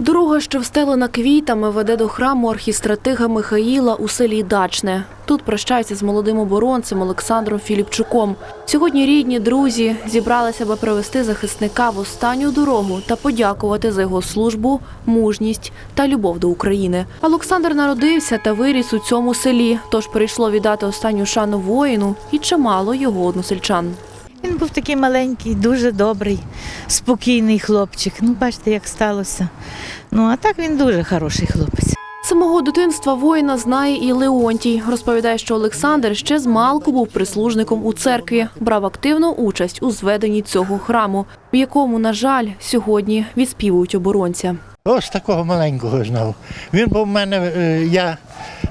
Дорога, що встелена квітами, веде до храму архістратига Михаїла у селі Дачне. Тут прощаються з молодим оборонцем Олександром Філіпчуком. Сьогодні рідні, друзі зібралися, аби привести захисника в останню дорогу та подякувати за його службу, мужність та любов до України. Олександр народився та виріс у цьому селі, тож прийшло віддати останню шану воїну і чимало його односельчан. Він був такий маленький, дуже добрий, спокійний хлопчик. Ну, бачите, як сталося. Ну, а так він дуже хороший хлопець. Самого дитинства воїна знає і Леонтій. Розповідає, що Олександр ще з малку був прислужником у церкві, брав активну участь у зведенні цього храму, в якому, на жаль, сьогодні відспівують оборонця. Ось такого маленького знав. Він був в мене, е, я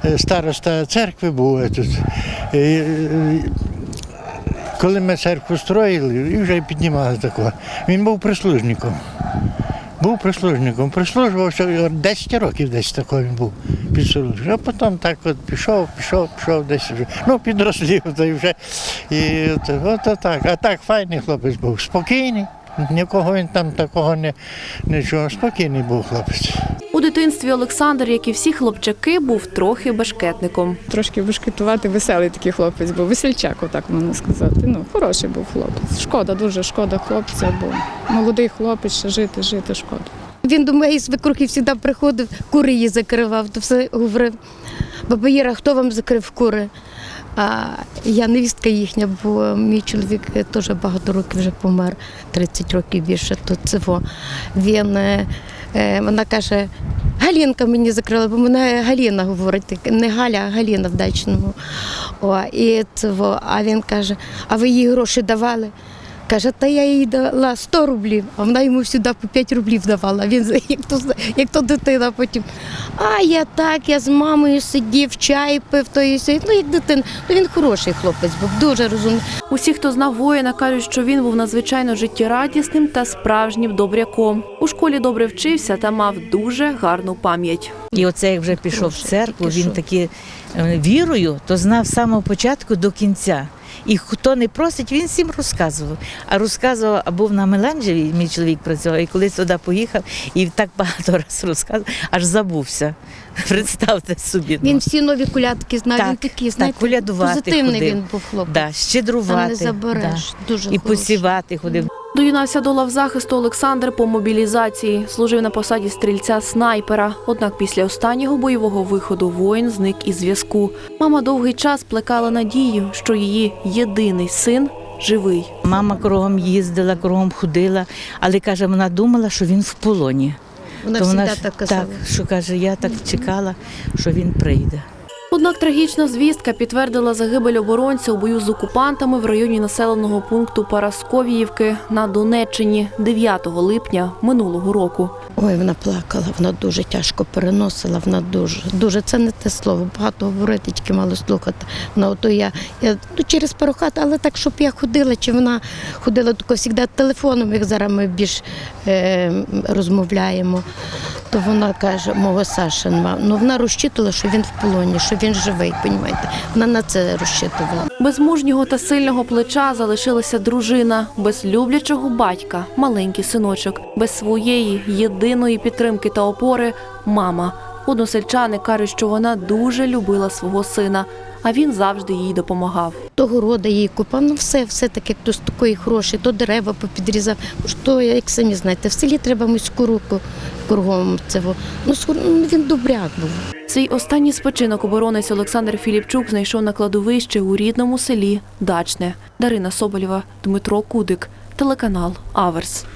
е, староста церкви був е, тут. І, Коли ми церкву строїли і вже піднімали такого, він був прислужником. Був прислужником, прислужувався 10 років десь такого він був підслужником. А потім так от пішов, пішов, пішов десь вже. Ну, підрослів, то й вже. І от, от так. А так файний хлопець був, спокійний. Нікого він там такого не нічого. Спокійний був хлопець. Дитинстві Олександр, як і всі хлопчаки, був трохи бешкетником. Трошки бешкетувати, веселий такий хлопець був, весельчак, отак можна сказати. Ну, хороший був хлопець. Шкода, дуже шкода хлопця, бо молодий хлопець, ще жити, жити шкода. Він до моєї свекрухи завжди приходив, кури її закривав, то все говорив. Баба Іра, хто вам закрив кури? А я невістка їхня, бо мій чоловік теж багато років вже помер, 30 років більше, то цього. Він, е, е, вона каже, Галінка мені закрила, бо мене Галіна говорить, не Галя, а Галіна в дачному. О, і цього, а він каже, а ви їй гроші давали? Каже, та я їй дала 100 рублів, а вона йому сюди по 5 рублів давала. Він як то, як то дитина потім. А я так, я з мамою сидів, чай пив, то і сей. Ну, як дитина. Ну він хороший хлопець, був дуже розумний. Усі, хто знав воїна, кажуть, що він був надзвичайно життєрадісним та справжнім добряком. У школі добре вчився та мав дуже гарну пам'ять. І оце як вже пішов в церкву, він таки е, вірою, то знав з самого початку до кінця. І хто не просить, він всім розказував. А розказував, а був на Меланжеві, мій чоловік працював, і колись туди поїхав, і так багато разів розказував, аж забувся. Представте собі. ну. Він всі нові колядки знав. Так, він такі так, знаєте, колядувати позитивний ходив. він був хлопець. да, Там щедрувати. не забереш. Дуже І хороший. посівати ходив. Доєднався до лав захисту Олександр по мобілізації. Служив на посаді стрільця снайпера. Однак після останнього бойового виходу воїн зник із зв'язку. Мама довгий час плекала надію, що її єдиний син живий. Мама кругом їздила, кругом ходила, але каже, вона думала, що він в полоні. Вона То завжди так казала. Так, що каже, я так чекала, що він прийде. Однак трагічна звістка підтвердила загибель оборонця у бою з окупантами в районі населеного пункту Парасковіївки на Донеччині 9 липня минулого року. Ой, вона плакала, вона дуже тяжко переносила, вона дуже, дуже, це не те слово, багато говорити, тільки мало слухати. Вона ото я, я ну, через пару хат, але так, щоб я ходила, чи вона ходила тільки завжди телефоном, як зараз ми більш е, розмовляємо, то вона каже, мого Саша нема. Ну вона розчитувала, що він в полоні, що він живий, понімаєте? Вона на це розчитувала. Без мужнього та сильного плеча залишилася дружина, без люблячого батька, маленький синочок, без своєї єдиної підтримки та опори мама. Односельчани кажуть, що вона дуже любила свого сина, а він завжди їй допомагав. То города їй купав, ну все, все таке, з такої гроші, то дерева попідрізав. Що, як самі знаєте, в селі треба міську руку кругом цього. Ну, ну, він добряк був. Свій останній спочинок оборонець Олександр Філіпчук знайшов на кладовищі у рідному селі Дачне. Дарина Соболєва, Дмитро Кудик, телеканал Аверс.